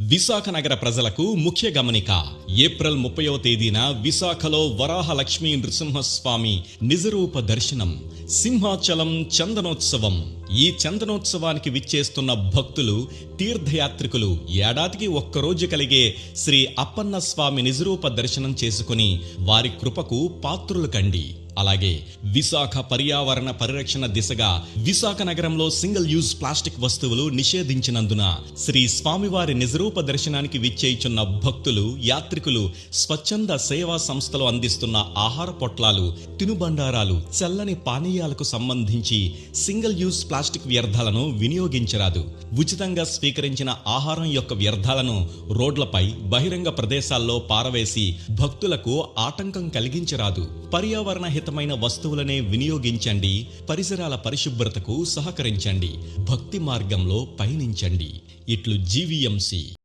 విశాఖ నగర ప్రజలకు ముఖ్య గమనిక ఏప్రిల్ ముప్పయో తేదీన విశాఖలో వరాహ లక్ష్మీ నృసింహస్వామి నిజరూప దర్శనం సింహాచలం చందనోత్సవం. ఈ చందనోత్సవానికి విచ్చేస్తున్న భక్తులు తీర్థయాత్రికులు ఏడాదికి ఒక్కరోజు కలిగే శ్రీ అప్పన్న స్వామి నిజరూప దర్శనం చేసుకుని వారి కృపకు పాత్రులు కండి. అలాగే విశాఖ పర్యావరణ పరిరక్షణ దిశగా విశాఖ నగరంలో సింగిల్ యూజ్ ప్లాస్టిక్ వస్తువులు నిషేధించినందున శ్రీ స్వామివారి నిజరూప దర్శనానికి విచ్చేయుచున్న భక్తులు యాత్రికులు స్వచ్ఛంద సేవా సంస్థలు అందిస్తున్న ఆహార పొట్లాలు తినుబండారాలు చల్లని పానీయాలకు సంబంధించి సింగిల్ యూజ్ ప్లాస్టిక్ వ్యర్థాలను వినియోగించరాదు. ఉచితంగా స్వీకరించిన ఆహారం యొక్క వ్యర్థాలను రోడ్లపై బహిరంగ ప్రదేశాల్లో పారవేసి భక్తులకు ఆటంకం కలిగించరాదు. పర్యావరణ హితమైన వస్తువులనే వినియోగించండి పరిసరాల పరిశుభ్రతకు సహకరించండి భక్తి మార్గంలో పయనించండి. ఇట్లు జీవీఎంసీ.